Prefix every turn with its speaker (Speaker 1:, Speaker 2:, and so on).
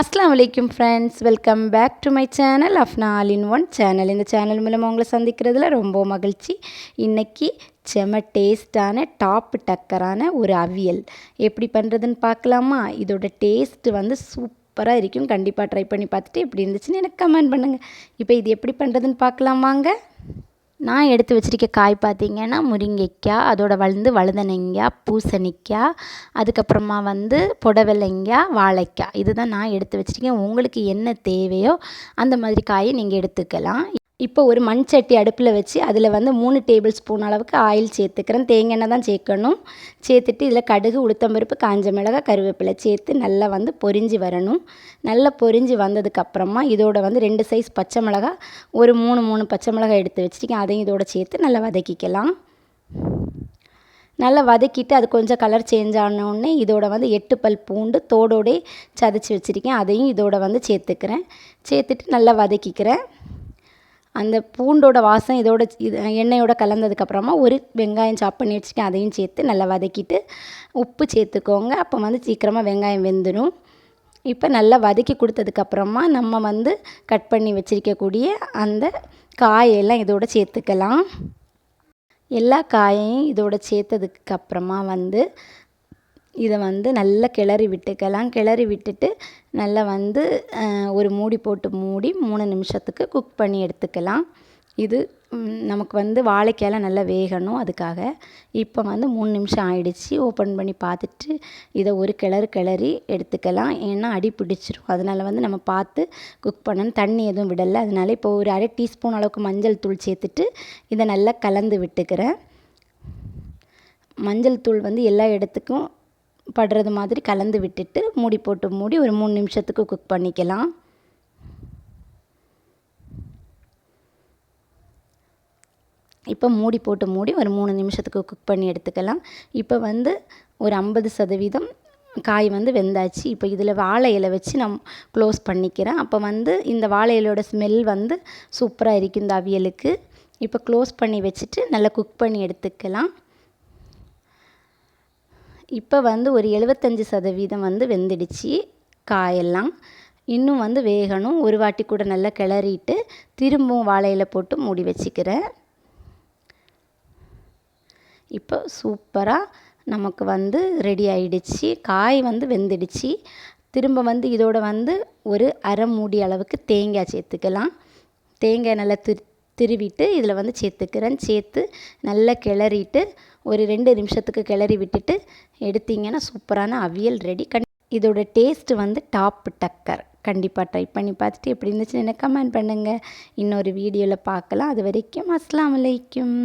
Speaker 1: அஸ்லாம் வலைக்கும் friends welcome back to my channel Afna all in one channel இந்த channel மூலமாக உங்களை சந்திக்கிறதுல ரொம்ப மகிழ்ச்சி. இன்றைக்கி செம டேஸ்டான டாப் டக்கரான ஒரு அவியல். எப்படி பண்ணுறதுன்னு பார்க்கலாமா? இதோட டேஸ்ட்டு வந்து சூப்பராக இருக்கும். கண்டிப்பாக ட்ரை பண்ணி பார்த்துட்டு எப்படி இருந்துச்சுன்னு எனக்கு கமெண்ட் பண்ணுங்கள் இப்போ இது எப்படி பண்ணுறதுன்னு பார்க்கலாமாங்க? நான் எடுத்து வச்சிருக்க காய் பார்த்தீங்கன்னா முருங்கைக்காய் அதோட வளர்ந்து வழுதனங்காய் பூசணிக்காய் அதுக்கப்புறமா வந்து புடவலைங்காய் வாழைக்காய். இதுதான் நான் எடுத்து வச்சுருக்கேன். உங்களுக்கு என்ன தேவையோ அந்த மாதிரி காயை நீங்கள் எடுத்துக்கலாம். இப்போ ஒரு மண் சட்டி அடுப்பில் வச்சு அதில் வந்து மூணு டேபிள் ஸ்பூன் அளவுக்கு ஆயில் சேர்த்துக்கிறேன். தேங்காய் எண்ணெய் தான் சேர்க்கணும். சேர்த்துட்டு இதில் கடுகு உளுத்தம்பருப்பு காஞ்ச மிளகாய் கருவேப்பிலை சேர்த்து நல்லா வந்து பொரிஞ்சு வரணும். நல்லா பொரிஞ்சு வந்ததுக்கப்புறமா இதோட வந்து ரெண்டு சைஸ் பச்சை மிளகாய் ஒரு மூணு மூணு பச்சை மிளகாய் எடுத்து வச்சுருக்கேன் அதையும் இதோட சேர்த்து நல்லா வதக்கிக்கலாம். நல்லா வதக்கிட்டு அது கொஞ்சம் கலர் சேஞ்ச் ஆனோடனே இதோட வந்து எட்டு பல் பூண்டு தோடோடே சதைச்சி வச்சுருக்கேன். அதையும் இதோட வந்து சேர்த்துக்கிறேன். சேர்த்துட்டு நல்லா வதக்கிக்கிறேன். அந்த பூண்டோட வாசம் இதோட இது எண்ணெயோட கலந்ததுக்கப்புறமா ஒரு வெங்காயம் சாப் பண்ணி வச்சுருக்கேன் அதையும் சேர்த்து நல்லா வதக்கிட்டு உப்பு சேர்த்துக்கோங்க. அப்போ வந்து சீக்கிரமாக வெங்காயம் வெந்துடும் இப்போ நல்லா வதக்கி கொடுத்ததுக்கப்புறமா நம்ம வந்து கட் பண்ணி வச்சுருக்கக்கூடிய அந்த காயெல்லாம் இதோட சேர்த்துக்கலாம். எல்லா காயையும் இதோட சேர்த்ததுக்கப்புறமா வந்து இதை வந்து நல்லா கிளறி விட்டுக்கலாம். கிளறி விட்டுட்டு நல்லா வந்து ஒரு மூடி போட்டு மூடி மூணு நிமிஷத்துக்கு குக் பண்ணி எடுத்துக்கலாம். இது நமக்கு வந்து வாழைக்காயெல்லாம் நல்லா வேகணும் அதுக்காக. இப்போ வந்து மூணு நிமிஷம் ஆயிடுச்சு. ஓப்பன் பண்ணி பார்த்துட்டு இதை ஒரு கிளறு கிளறி எடுத்துக்கலாம். ஏன்னா அடி பிடிச்சிரும். அதனால் வந்து நம்ம பார்த்து குக் பண்ணணும். தண்ணி எதுவும் விடலை. அதனால் இப்போ ஒரு அரை டீஸ்பூன் அளவுக்கு மஞ்சள் தூள் சேர்த்துட்டு இதை நல்லா கலந்து விட்டுக்கிறேன். மஞ்சள் தூள் வந்து எல்லா இடத்துக்கும் படுறது மாதிரி கலந்து விட்டுட்டு மூடி போட்டு மூடி ஒரு மூணு நிமிஷத்துக்கு குக் பண்ணிக்கலாம். இப்போ மூடி போட்டு மூடி ஒரு மூணு நிமிஷத்துக்கு குக் பண்ணி எடுத்துக்கலாம். இப்போ வந்து ஒரு ஐம்பது சதவீதம் காய் வந்து வெந்தாச்சு. இப்போ இதில் வாழை இலை வச்சு நான் க்ளோஸ் பண்ணிக்கிறேன். அப்போ வந்து இந்த வாழை இலையோட ஸ்மெல் வந்து சூப்பராக இருக்கும் இந்த அவியலுக்கு. இப்போ க்ளோஸ் பண்ணி வச்சுட்டு நல்லா குக் பண்ணி எடுத்துக்கலாம். இப்போ வந்து ஒரு எழுபத்தஞ்சி சதவீதம் வந்து வெந்துடுச்சு காயெல்லாம். இன்னும் வந்து வேகணும். ஒரு வாட்டி கூட நல்லா கிளறிட்டு திரும்பவும் வாழையில் போட்டு மூடி வச்சுக்கிறேன். இப்போ சூப்பராக நமக்கு வந்து ரெடி ஆயிடுச்சு. காய் வந்து வெந்துடுச்சு. திரும்ப வந்து இதோட வந்து ஒரு அரை மூடி அளவுக்கு தேங்காய் சேர்த்துக்கலாம். தேங்காய் நல்லா திரு திருவிட்டு இதில் வந்து சேர்த்துக்கிறேன். சேர்த்து நல்லா கிளறிட்டு ஒரு ரெண்டு நிமிஷத்துக்கு கிளறி விட்டுட்டு எடுத்திங்கன்னா சூப்பரான அவியல் ரெடி. கண் இதோட டேஸ்ட்டு வந்து டாப் டக்கர். கண்டிப்பாக ட்ரை பண்ணி பார்த்துட்டு எப்படி இருந்துச்சுன்னு எனக்கு கமெண்ட் பண்ணுங்கள் இன்னொரு வீடியோவில் பார்க்கலாம். அது வரைக்கும் அஸ்லாம் வலைக்கும்